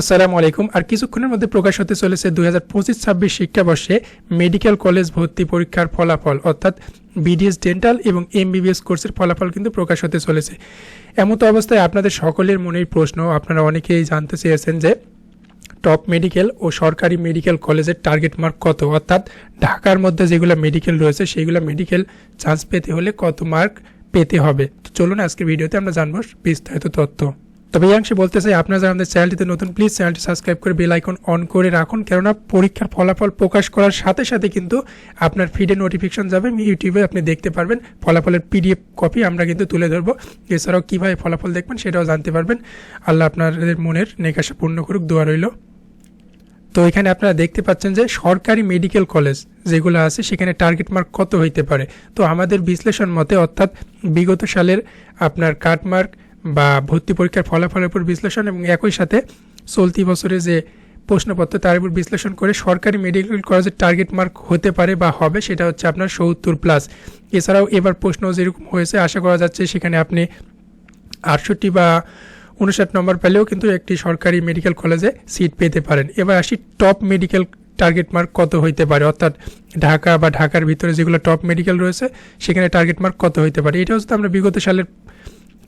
আসসালামু আলাইকুম। আর কিছুক্ষণের মধ্যে প্রকাশ হতে চলেছে দুই হাজার পঁচিশ ছাব্বিশ শিক্ষাবর্ষে মেডিকেল কলেজ ভর্তি পরীক্ষার ফলাফল, অর্থাৎ বিডিএস ডেন্টাল এবং এম এমবিবিএস কোর্সের ফলাফল কিন্তু প্রকাশ হতে চলেছে। এমতো অবস্থায় আপনাদের সকলের মনের প্রশ্ন, আপনারা অনেকেই জানতে চেয়েছেন যে টপ মেডিকেল ও সরকারি মেডিকেল কলেজের টার্গেট মার্ক কত, অর্থাৎ ঢাকার মধ্যে যেগুলো মেডিকেল রয়েছে সেইগুলো মেডিকেল চান্স পেতে হলে কত মার্ক পেতে হবে। তো চলুন আজকের ভিডিওতে আমরা জানব বিস্তারিত তথ্য। তবে অংশে বলতে চাই, আপনারা যারা আমাদের চ্যানেলটিতে নতুন প্লিজ চ্যানেলটি সাবস্ক্রাইব করে বেল আইকন অন করে রাখুন। কেননা পরীক্ষার ফলাফল প্রকাশ করার সাথে সাথে কিন্তু আপনার ফিডে নোটিফিকেশন যাবে ইউটিউবে আপনি দেখতে পারবেন। ফলাফলের পিডিএফ কপি আমরা কিন্তু তুলে ধরবো। এছাড়াও কীভাবে ফলাফল দেখবেন সেটাও জানতে পারবেন। আল্লাহ আপনাদের মনের নেকাশা পূর্ণ করুক, দোয়া রইল। তো এখানে আপনারা দেখতে পাচ্ছেন যে সরকারি মেডিকেল কলেজ যেগুলো আছে, সেখানে টার্গেট মার্ক কত হইতে পারে? তো আমাদের বিশ্লেষণ মতে অর্থাৎ বিগত সালের আপনার কাট মার্ক বা ভর্তি পরীক্ষার ফলাফলের উপর বিশ্লেষণ এবং একই সাথে চলতি বছরে যে প্রশ্নপত্র তার উপর বিশ্লেষণ করে সরকারি মেডিকেল কলেজের টার্গেট মার্ক হতে পারে বা হবে, সেটা হচ্ছে আপনার সত্তর প্লাস এছাড়াও এবার প্রশ্ন যেরকম হয়েছে, আশা করা যাচ্ছে সেখানে আপনি আটষট্টি বা উনষাট নম্বর পেলেও কিন্তু একটি সরকারি মেডিকেল কলেজে সিট পেতে পারেন। এবার আসি টপ মেডিকেল টার্গেট মার্ক কত হইতে পারে? অর্থাৎ ঢাকা বা ঢাকার ভিতরে যেগুলো টপ মেডিকেল রয়েছে, সেখানে টার্গেট মার্ক কত হইতে পারে? এটা হচ্ছে আমরা বিগত সালের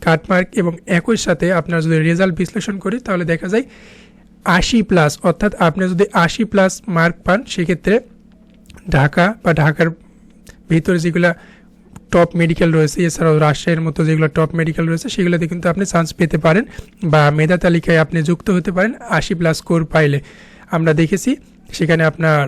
কাটমার্ক এবং একই সাথে আপনার যদি রেজাল্ট বিশ্লেষণ করি, তাহলে দেখা যায় আশি প্লাস, অর্থাৎ আপনি যদি আশি প্লাস মার্ক পান, সেক্ষেত্রে ঢাকা বা ঢাকার ভিতরে যেগুলা টপ মেডিকেল রয়েছে, এছাড়াও রাজশাহীর মতো যেগুলো টপ মেডিকেল রয়েছে, সেগুলোতে কিন্তু আপনি চান্স পেতে পারেন বা মেধা তালিকায় আপনি যুক্ত হতে পারেন আশি প্লাস স্কোর পাইলে। আমরা দেখেছি সেখানে আপনার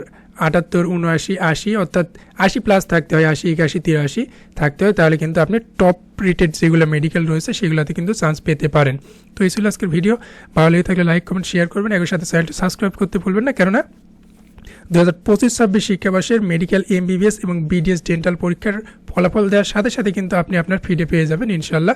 আটাত্তর, উনআশি, আশি, অর্থাৎ আশি প্লাস থাকতে হয়, আশি, একাশি, তিরাশি থাকতে হয়, তাহলে কিন্তু আপনি টপ রেটেড যেগুলো মেডিকেল রয়েছে, সেগুলোতে কিন্তু চান্স পেতে পারেন। তো এই ছিল আজকের ভিডিও ভালো লেগে থাকলে লাইক কমেন্ট শেয়ার করবেন। একই সাথে চ্যানেলটি সাবস্ক্রাইব করতে ভুলবেন না, কেননা দু হাজার পঁচিশ, ছাব্বিশ শিক্ষাবর্ষের মেডিকেল এম এমবিবিএস এবং বিডিএস ডেন্টাল পরীক্ষার ফলাফল দেওয়ার সাথে সাথে কিন্তু আপনি আপনার ফিডে পেয়ে যাবেন ইনশাল্লাহ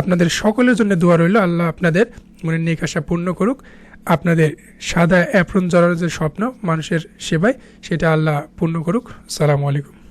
আপনাদের সকলের জন্য দোয়া রইল। আল্লাহ আপনাদের মনের নেক আশা পূর্ণ করুক। আপনাদের সাদা অ্যাপ্রন জড়ানোর যে স্বপ্ন মানুষের সেবায় সেটা আল্লাহ পূর্ণ করুক। সালামু আলাইকুম।